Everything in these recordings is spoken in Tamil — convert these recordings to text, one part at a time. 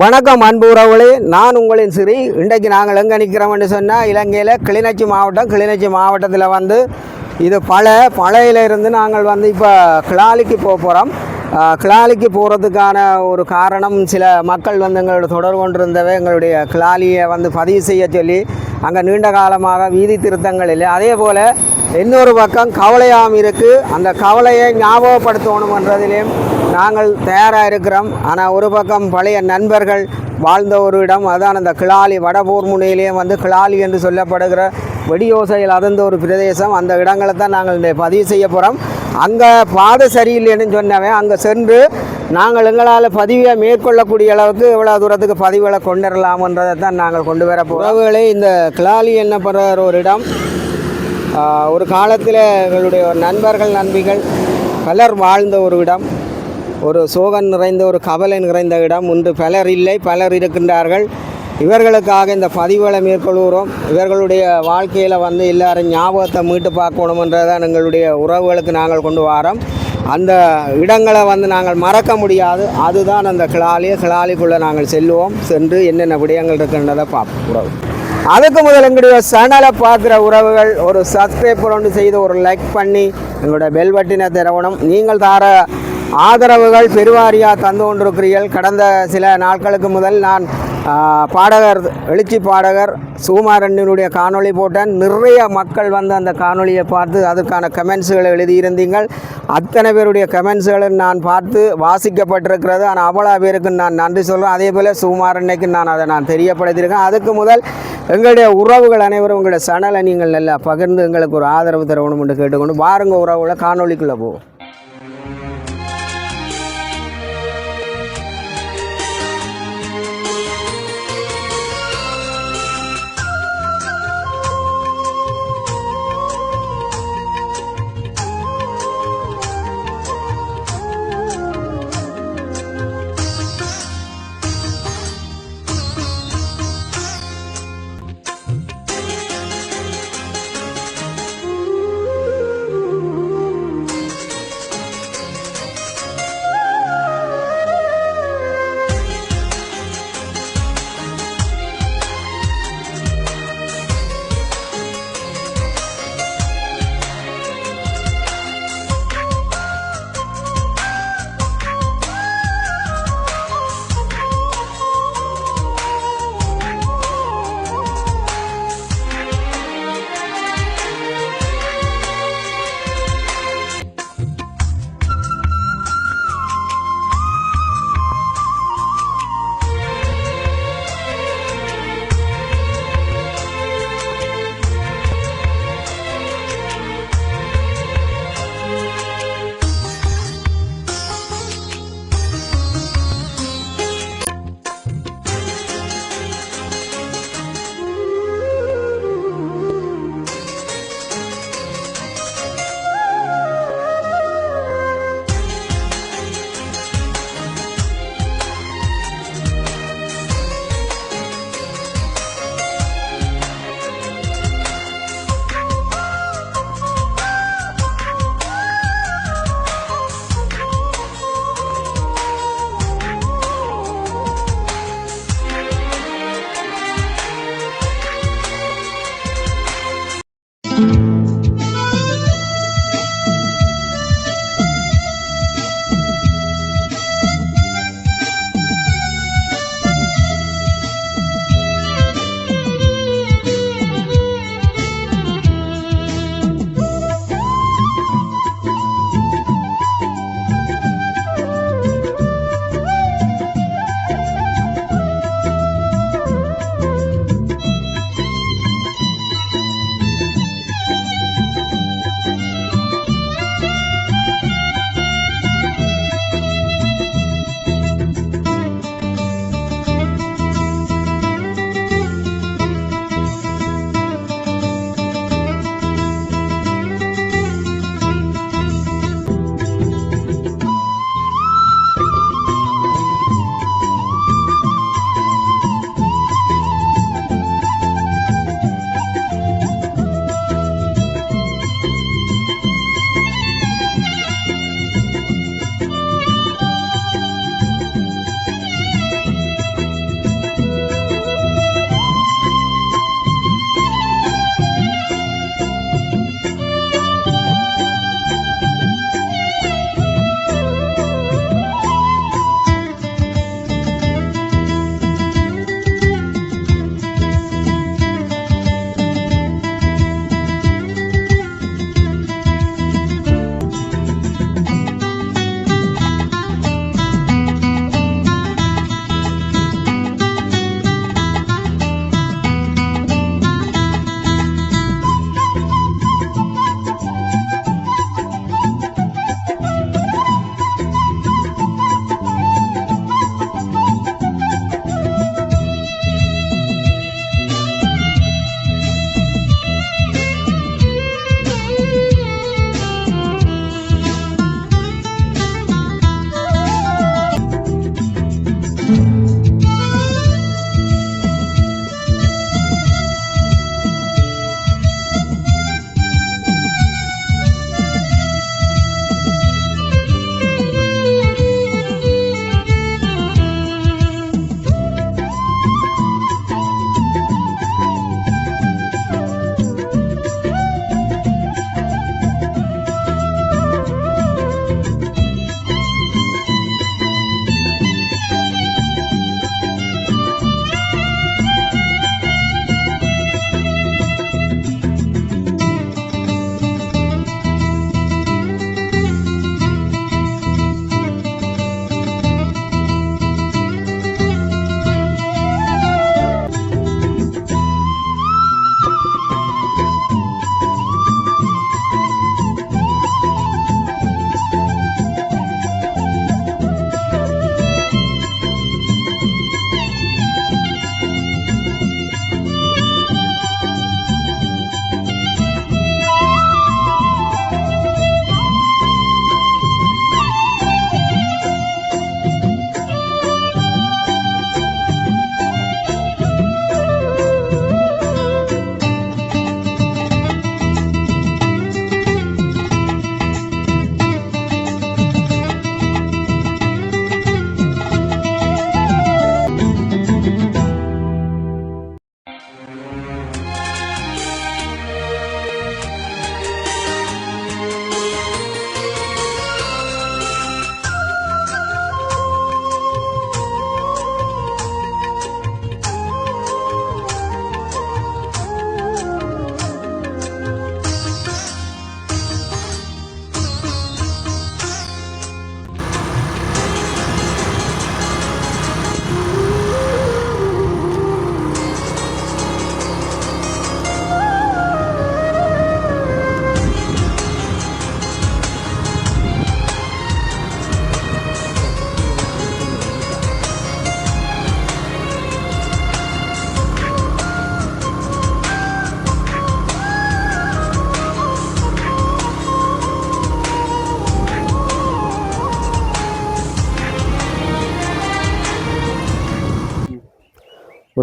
வணக்கம் அன்பு உறவுகளே நான் உங்களின் சிறி. இன்றைக்கு நாங்கள் எங்கே நிற்கிறோம்னு சொன்னால் இலங்கையில் கிளிநொச்சி மாவட்டம் கிளிநொச்சி மாவட்டத்தில் வந்து இது பல பழையிலிருந்து நாங்கள் வந்து இப்போ கிளாலிக்கு போக போகிறோம் கிளாலிக்கு போகிறதுக்கான ஒரு காரணம் சில மக்கள் வந்து எங்களோட தொடர்பு கொண்டிருந்தவை எங்களுடைய கிளாலியை வந்து பதிவு செய்ய சொல்லி அங்கே நீண்ட காலமாக வீதி திருத்தங்கள் இல்லை. அதே போல் இன்னொரு பக்கம் கவலையாம் இருக்குது அந்த கவலையை ஞாபகப்படுத்தணுமன்றதிலேயும் நாங்கள் தயாராக இருக்கிறோம். ஆனால் ஒரு பக்கம் பழைய நண்பர்கள் வாழ்ந்த ஒரு இடம் அதான் அந்த கிளாலி வடபூர் முனையிலேயே வந்து கிளாலி என்று சொல்லப்படுகிற வெடியோசையில் அதிர்ந்த ஒரு பிரதேசம். அந்த இடங்களை தான் நாங்கள் பதிவு செய்ய போகிறோம் அங்கே பாதை சரியில்லைன்னு சொன்னவன் அங்கே சென்று நாங்கள் எங்களால் பதிவை மேற்கொள்ளக்கூடிய அளவுக்கு எவ்வளோ தூரத்துக்கு பதிவுகளை கொண்டு வரலாம்ன்றதை தான் நாங்கள் கொண்டு வர போகிறோம் உறவுகளே இந்த கிளாலி என்னப்படுற ஒரு இடம். ஒரு காலத்தில் எங்களுடைய ஒரு நண்பர்கள் நண்பிகள் பலர் வாழ்ந்த ஒரு இடம். ஒரு சோகம் நிறைந்த ஒரு கவலை நிறைந்த இடம் உண்டு. பலர் இல்லை பலர் இருக்கின்றார்கள். இவர்களுக்காக இந்த பதிவுகளை மேற்கொள்கிறோம். இவர்களுடைய வாழ்க்கையில் வந்து எல்லாரும் ஞாபகத்தை மீட்டு பார்க்கணுமன்றதான் எங்களுடைய உறவுகளுக்கு நாங்கள் கொண்டு வரோம். அந்த இடங்களை வந்து நாங்கள் மறக்க முடியாது. அதுதான் அந்த கிளாலி கிளாலிக்குள்ளே நாங்கள் செல்லுவோம் சென்று என்னென்ன விடயங்கள் இருக்கின்றதை பார்ப்போம். உறவு அதுக்கு முதல் எங்களுடைய சேனலை பார்க்குற உறவுகள் ஒரு சப்ஸ்கிரைப் ஒன்று செய்து ஒரு லைக் பண்ணி எங்களுடைய பெல் பட்டினை திறவணும் நீங்கள் தார ஆதரவுகள் பெருவாரியாக தந்து கொண்டிருக்கிறீர்கள். கடந்த சில நாட்களுக்கு முதல் நான் பாடகர் எழுச்சி பாடகர் சுகுமாரனுடைய காணொளி போட்டேன். நிறைய மக்கள் வந்து அந்த காணொளியை பார்த்து அதற்கான கமெண்ட்ஸுகளை எழுதியிருந்தீங்கள் அத்தனை பேருடைய கமெண்ட்ஸுகளை நான் பார்த்து வாசிக்கப்பட்டிருக்கிறது. ஆனால் அவ்வளோ பேருக்கு நான் நன்றி சொல்கிறேன் அதே போல் சுகுமாரன்னைக்கு நான் அதை நான் தெரியப்படுத்தியிருக்கேன். அதுக்கு முதல் எங்களுடைய உறவுகள் அனைவரும் உங்களுடைய சனலை நீங்கள் நல்லா பகிர்ந்து எங்களுக்கு ஒரு ஆதரவு தரணும் என்று கேட்டுக்கொண்டு வாருங்க உறவுகளை காணொலிக்குள்ளே போவோம்.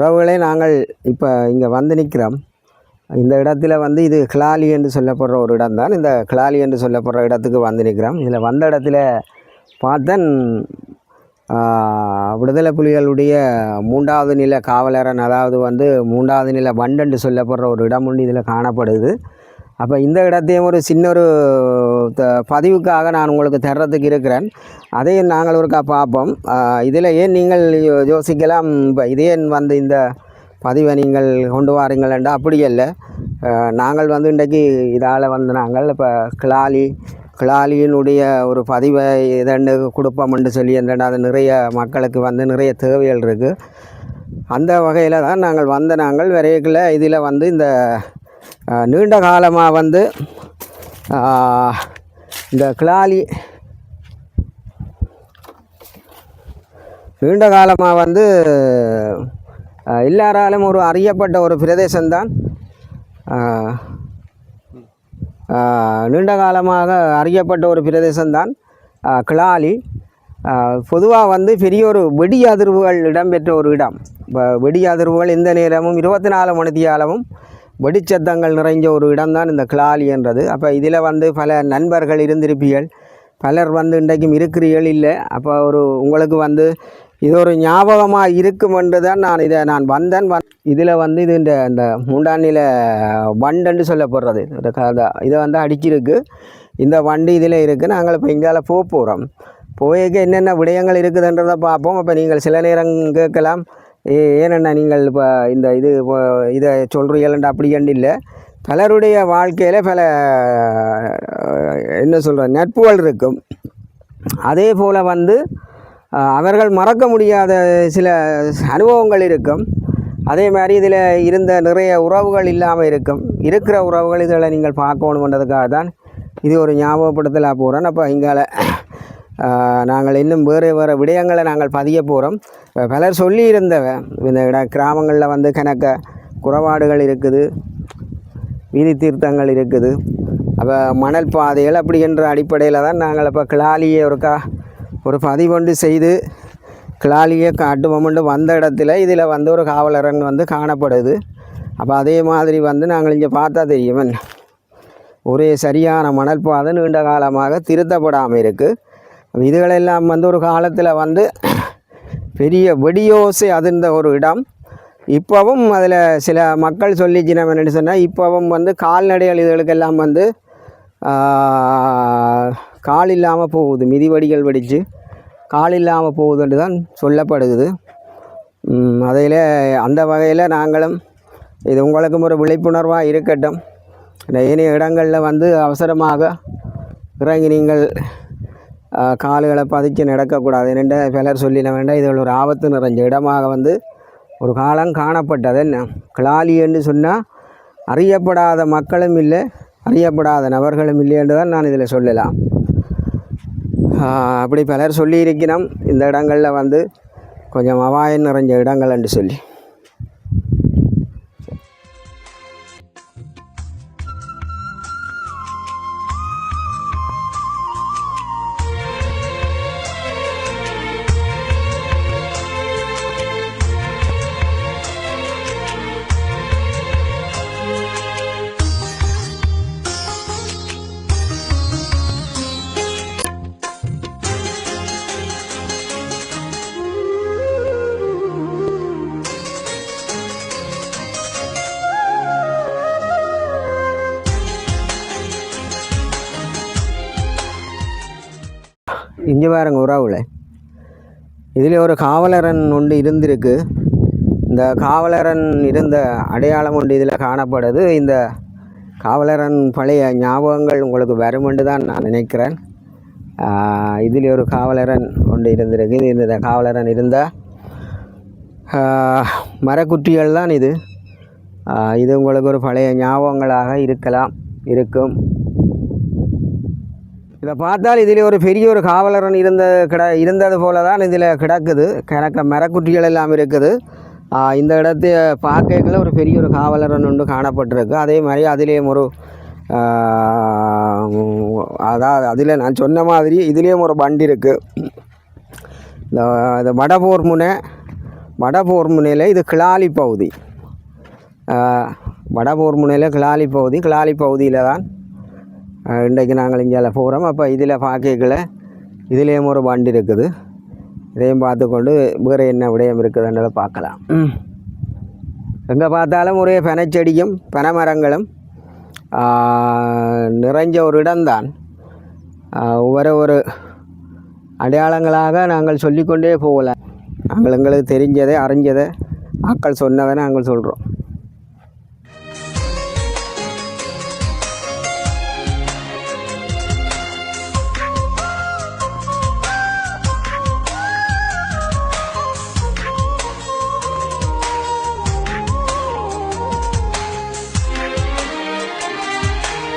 உறவுகளே நாங்கள் இப்போ இங்கே வந்து நிற்கிறோம் இந்த இடத்துல வந்து இது கிளாலி என்று சொல்லப்படுற ஒரு இடம் தான் இந்த கிளாலி என்று சொல்லப்படுற இடத்துக்கு வந்து நிற்கிறோம் இதில் வந்த இடத்துல பார்த்தன் விடுதலை புலிகளுடைய மூன்றாவது நில காவலரன் அதாவது வந்து மூன்றாவது நில வண்டென்று சொல்லப்படுற ஒரு இடம் ஒன்று இதில் காணப்படுது. அப்போ இந்த இடத்தையும் ஒரு சின்ன ஒரு த- பதிவுக்காக நான் உங்களுக்கு தர்றதுக்கு இருக்கிறேன். அதையும் நாங்கள் ஒருக்கா பார்ப்போம். இதில் ஏன் நீங்கள் யோ- யோசிக்கலாம்? இப்போ இதே வந்து இந்த பதிவை நீங்கள் கொண்டு வாருங்கள் அப்படி இல்லை நாங்கள் வந்து இன்றைக்கு இதால் வந்து நாங்கள் இப்போ கிளாலி கிளாலியினுடைய ஒரு பதிவை இதண்டு கொடுப்போம்னு சொல்லி என்னடா அது நிறைய மக்களுக்கு வந்து நிறைய தேவைகள் இருக்குது அந்த வகையில் தான் நாங்கள் வந்த நாங்கள் விரைவில் இதில் வந்து இந்த நீண்ட காலமாக வந்து இந்த கிளாலி நீண்ட காலமாக வந்து எல்லாராலும் ஒரு அறியப்பட்ட ஒரு பிரதேசம்தான். நீண்ட காலமாக அறியப்பட்ட ஒரு பிரதேசம்தான் கிளாலி. பொதுவாக வந்து பெரிய ஒரு வெடி அதிர்வுகள் இடம்பெற்ற ஒரு இடம். இப்போ வெடி அதிர்வுகள் எந்த நேரமும் இருபத்தி நாலு மணித்தியாலமும் வெடிச்சத்தங்கள் நிறைஞ்ச ஒரு இடம்தான் இந்த கிளாலி என்றது. அப்போ இதில் வந்து பல நண்பர்கள் இருந்திருப்பீர்கள். பலர் வந்து இன்றைக்கும் இருக்கிறீர்கள் இல்லை. அப்போ ஒரு உங்களுக்கு வந்து இது ஒரு ஞாபகமாக இருக்கும் என்று தான் நான் இதை நான் வந்தேன். வந் இதில் வந்து இது இந்த இந்த மூண்டாண்டில் வண்டுன்னு சொல்லப்படுறது. இந்த இதை வந்து அடிச்சிருக்கு. இந்த வண்டு இதில் இருக்குது நாங்கள் இப்போ இங்கால போக போகிறோம் போய்க்க என்னென்ன விடயங்கள் இருக்குதுன்றதை பார்ப்போம். அப்போ நீங்கள் சில நேரம் கேட்கலாம். ஏ ஏனண்ணா நீங்கள் இப்போ இந்த இது இப்போ இதை சொல்கிறீங்களா அப்படி இல்லை. பலருடைய வாழ்க்கையில் பல என்ன சொல்கிற நட்புகள் இருக்கும். அதே போல் வந்து அவர்கள் மறக்க முடியாத சில அனுபவங்கள் இருக்கும். அதே மாதிரி இதில் இருந்த நிறைய உறவுகள் இல்லாமல் இருக்கும். இருக்கிற உறவுகள் இதில் நீங்கள் பார்க்கணுன்றதுக்காக தான் இது ஒரு ஞாபகப்படுத்தலாக போகிறேன் அப்போ இங்கால நாங்கள் இன்னும் வேறு வேறு விடயங்களை நாங்கள் பதிய போகிறோம் பலர் சொல்லியிருந்தவ இந்த இட கிராமங்களில் வந்து கணக்க குறைபாடுகள் இருக்குது வீதி தீர்த்தங்கள் இருக்குது. அப்போ மணல் பாதைகள் அப்படி என்ற அடிப்படையில் தான் நாங்கள் இப்போ கிளாலியை ஒருக்கா ஒரு பதிவொண்டு செய்து கிளாலியை காட்டுவோம்னு வந்த இடத்துல இதில் வந்து ஒரு காவலரன் வந்து காணப்படுது. அப்போ அதே மாதிரி வந்து நாங்கள் இங்கே பார்த்தா தெரியும். ஒரே சரியான மணல் பாதை நீண்ட காலமாக திருத்தப்படாமல் இருக்குது இதுகளெல்லாம் வந்து ஒரு காலத்தில் வந்து பெரிய வெடியோசை அதிர்ந்த ஒரு இடம். இப்போவும் அதில் சில மக்கள் சொல்லிச்சினம் என்னென்னு சொன்னால் இப்போவும் வந்து கால்நடைகள் இதுகளுக்கெல்லாம் வந்து கால் இல்லாமல் போகுது. மிதிவடிகள் வெடித்து கால் இல்லாமல் போகுதுன்னு தான் சொல்லப்படுது அதில் அந்த வகையில் நாங்களும் இது உங்களுக்கும் ஒரு விழிப்புணர்வாக இருக்கட்டும். இந்த ஏனைய இடங்களில் வந்து அவசரமாக இறங்கி நீங்கள் கால்களை பதிச்சு நடக்கக்கூடாது. என்னென்ற பலர் சொல்லின வேண்டாம் இதில் ஒரு ஆபத்து நிறைஞ்ச இடமாக வந்து ஒரு காலம் காணப்பட்டது. என்ன? கிளாலி என்று சொன்னால் அறியப்படாத மக்களும் இல்லை அறியப்படாத நபர்களும் இல்லை என்று தான் நான் இதில் சொல்லலாம். அப்படி பலர் சொல்லியிருக்கிறோம். இந்த இடங்களில் வந்து கொஞ்சம் அபாயம் நிறைஞ்ச இடங்கள் என்று சொல்லி. இங்கே பாருங்க உறவுல இதில் ஒரு காவலரன் ஒன்று இருந்திருக்கு. இந்த காவலரன் இருந்த அடையாளம் ஒன்று இதில் காணப்படுது. இந்த காவலரன் பழைய ஞாபகங்கள் உங்களுக்கு வருமென்று தான் நான் நினைக்கிறேன். இதில் ஒரு காவலரன் ஒன்று இருந்திருக்கு. இது இந்த காவலரன் இருந்த மரக்குட்டிகள் மரக்குற்றிகள் தான் இது. இது உங்களுக்கு ஒரு பழைய ஞாபகங்களாக இருக்கலாம் இருக்கும். இதை பார்த்தால் இதில் ஒரு பெரிய ஒரு காவலரன் இருந்த கிட இருந்தது போல தான் இதில் கிடக்குது. கிடக்க மரக்குட்டிகள் எல்லாம் இருக்குது. இந்த இடத்தை பார்க்கல ஒரு பெரிய ஒரு காவலரன் ஒன்று காணப்பட்டிருக்கு. அதே மாதிரி அதிலேயும் ஒரு அதாவது அதில் நான் சொன்ன மாதிரி இதுலேயும் ஒரு வண்டி இருக்குது இந்த இது வடபோர் முனை வடபோர் முனையில் இது கிளாலி பகுதி. வடபோர் முனையில் கிளாலி பகுதி. கிளாலி பகுதியில் தான் இன்றைக்கு நாங்கள் இங்கே போகிறோம். அப்போ இதில் பார்க்கல இதுலேயும் ஒரு வண்டி இருக்குது. இதையும் பார்த்துக்கொண்டு வேறு என்ன விடயம் இருக்குதுன்றதை பார்க்கலாம். எங்கே பார்த்தாலும் ஒரே பனைச்செடியும் பனைமரங்களும் நிறைஞ்ச ஒரு இடம்தான். ஒவ்வொரு ஒரு அடையாளங்களாக நாங்கள் சொல்லிக்கொண்டே போகலாம் நாங்கள் எங்களுக்கு தெரிஞ்சதை அறிஞ்சதை ஆக்கள் சொன்னதை நாங்கள் சொல்கிறோம்.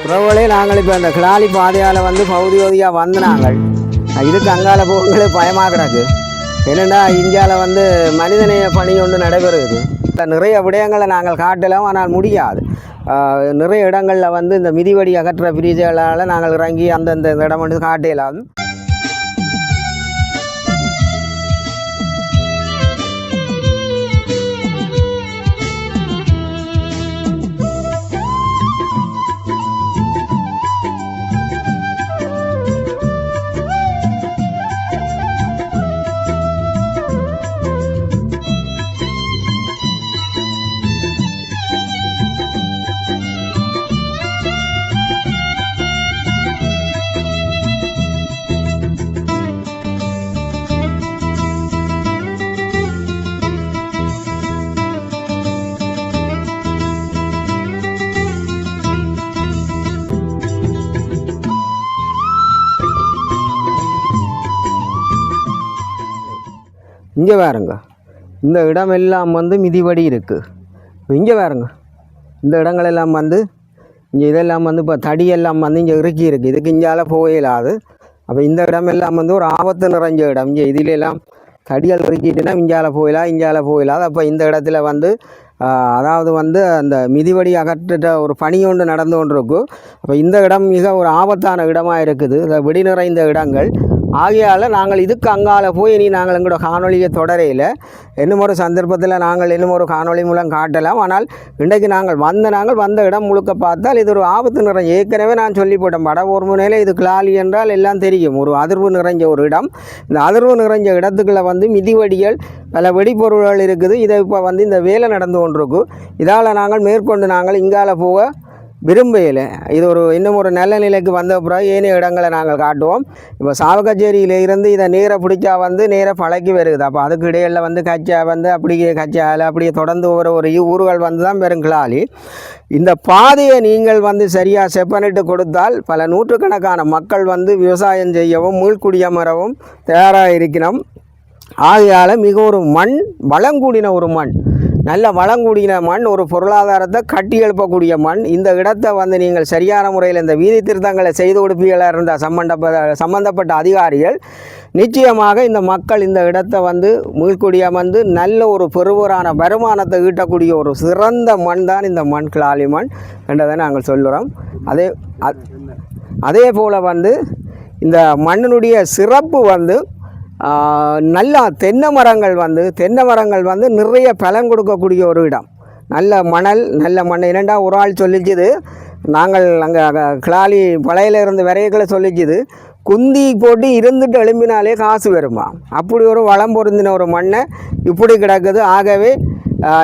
உறவுகளே நாங்கள் இப்போ அந்த கிளாலி பாதையால் வந்து பகுதி பகுதியாக வந்து நாங்கள். இதுக்கு அங்கால போகங்களே பயமாக கிடக்கு. என்னென்னா இந்தியாவில் வந்து மனிதநேய பணி ஒன்று நடைபெறுது. நிறைய விடயங்களை நாங்கள் காட்டலாம் ஆனால் முடியாது. நிறைய இடங்களில் வந்து இந்த மிதிவடி அகற்ற பிரிவுகளால் நாங்கள் இறங்கி அந்தந்த இடம் வந்து காட்டலாம். இங்கே பாருங்க. இந்த இடம் எல்லாம் வந்து மிதிபடி இருக்குது இங்கே பாருங்க. இந்த இடங்கள் எல்லாம் வந்து இங்கே இதெல்லாம் வந்து இப்போ தடியெல்லாம் வந்து இங்கே இறுக்கி இருக்குது இதுக்கு இங்கால போயிடாது அப்போ இந்த இடமெல்லாம் வந்து ஒரு ஆபத்து நிறைஞ்ச இடம். இங்கே இதிலெல்லாம் தடிகள் இறுக்கிட்டுனா இங்கால போயிடலாம் இங்கால போயிலாது அப்போ இந்த இடத்துல வந்து அதாவது வந்து அந்த மிதிவடி அகற்றிட்ட ஒரு பணி ஒன்று நடந்து கொண்டிருக்கும் அப்போ இந்த இடம் மிக ஒரு ஆபத்தான இடமாக இருக்குது. இந்த வெடி நிறைந்த இடங்கள். ஆகையால் நாங்கள் இதுக்கு அங்கால போய் இனி நாங்கள் எங்களோட காணொலியை தொடரையில் இன்னும் ஒரு சந்தர்ப்பத்தில் நாங்கள் இன்னும் ஒரு காணொளி மூலம் காட்டலாம். ஆனால் இன்றைக்கு நாங்கள் வந்த நாங்கள் வந்த இடம் முழுக்க பார்த்தால் இது ஒரு ஆபத்து நிறைஞ்ச ஏற்கனவே நான் சொல்லி போட்டேன் வட ஒரு முனையில் இது கிளாலி என்றால் எல்லாம் தெரியும். ஒரு அதிர்வு நிறைஞ்ச ஒரு இடம். இந்த அதிர்வு நிறைஞ்ச இடத்துக்குள்ள வந்து மிதிவடிகள் பல வெடிப்பொருள்கள் இருக்குது. இதை இப்போ வந்து இந்த வேலை நடந்து கொண்டிருக்கு. இதால் நாங்கள் மேற்கொண்டு நாங்கள் இங்கால போக விரும்பையில். இது ஒரு இன்னும் ஒரு நல்ல நிலைக்கு வந்த பிறகு ஏனைய இடங்களை நாங்கள் காட்டுவோம். இப்போ சாவகச்சேரியில் இருந்து இதை நீரை பிடிச்சா வந்து நீரை பழக்கி வருகுது. அப்போ அதுக்கு இடையில வந்து கச்சா வந்து அப்படியே கச்சால் அப்படியே தொடர்ந்து ஒரு ஒரு ஊர்கள் வந்து தான் பெருங்கிளாலி இந்த பாதையை நீங்கள் வந்து சரியாக செப்பனிட்டு கொடுத்தால் பல நூற்றுக்கணக்கான மக்கள் வந்து விவசாயம் செய்யவும் மீள்குடியமரவும் தயாராக இருக்கணும் ஆகையால் மிக ஒரு மண் வளங்கூடின ஒரு மண். நல்ல வளங்கூடின மண் ஒரு பொருளாதாரத்தை கட்டி எழுப்பக்கூடிய மண். இந்த இடத்தை வந்து நீங்கள் சரியான முறையில் இந்த வீதி திருத்தங்களை செய்து கொடுப்பீர்களாக இருந்த சம்பந்தப்பட்ட சம்பந்தப்பட்ட அதிகாரிகள் நிச்சயமாக இந்த மக்கள் இந்த இடத்தை வந்து மீள்குடிய வந்து நல்ல ஒரு பெருவரான வருமானத்தை ஈட்டக்கூடிய ஒரு சிறந்த மண் தான் இந்த மண் கிளாலி மண் என்றதை நாங்கள் சொல்கிறோம் அதே அதே போல் வந்து இந்த மண்ணினுடைய சிறப்பு வந்து நல்லா தென்னை மரங்கள் வந்து தென்னை மரங்கள் வந்து நிறைய பலன் கொடுக்கக்கூடிய ஒரு இடம். நல்ல மணல் நல்ல மண். இரண்டாம் ஒரு ஆள் சொல்லிச்சுது நாங்கள் அங்கே கிளாலி பழையில இருந்து விரைகளை சொல்லிச்சுது குந்தி போட்டு இருந்துட்டு எழும்பினாலே காசு வருமா? அப்படி ஒரு வளம் பொருந்தின ஒரு மண்ணை இப்படி கிடக்குது. ஆகவே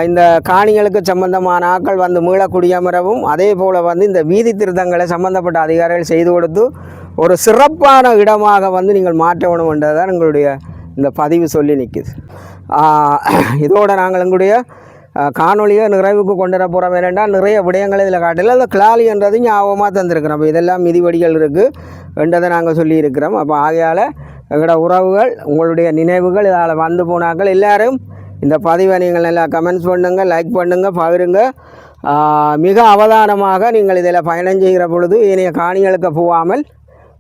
இந்த காணிகளுக்கு சம்பந்தமான ஆட்கள் வந்து மீளக்குடியமரவும் அதே போல் வந்து இந்த வீதி திருத்தங்களை சம்பந்தப்பட்ட அதிகாரிகள் செய்து கொடுத்து ஒரு சிறப்பான இடமாக வந்து நீங்கள் மாற்ற வேணும்ன்றது தான் எங்களுடைய இந்த பதிவு சொல்லி நிற்குது. இதோடு நாங்கள் எங்களுடைய காணொலியை நிறைவுக்கு கொண்டு வர போகிறோம் ஏனென்றால் நிறைய விடயங்களை இதில் காட்டல அந்த கிளாலின்றது ஞாபகமாக தந்திருக்கிறோம். அப்போ இதெல்லாம் மிதிவடிகள் இருக்குது என்றதை நாங்கள் சொல்லியிருக்கிறோம் அப்போ ஆகையால் எங்களோட உறவுகள் உங்களுடைய நினைவுகள் இதால் வந்து போனாக்கள் எல்லாரும் இந்த பதிவை நீங்கள் நல்லா கமெண்ட்ஸ் பண்ணுங்கள் லைக் பண்ணுங்கள் பகிருங்க. மிக அவதானமாக நீங்கள் இதில் பயணம் செய்கிற பொழுது இனைய காணிகளுக்கு போகாமல்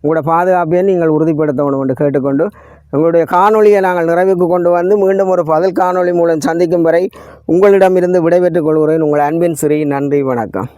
உங்களோட பாதுகாப்பை நீங்கள் உறுதிப்படுத்த வேண்டும் என்று கேட்டுக்கொண்டு உங்களுடைய காணொளியை நாங்கள் நிறைவுக்கு கொண்டு வந்து மீண்டும் ஒரு பதில் காணொளி மூலம் சந்திக்கும் வரை உங்களிடமிருந்து விடைபெற்றுக் கொள்கிறேன். உங்கள் அன்பின் சிறி நன்றி வணக்கம்.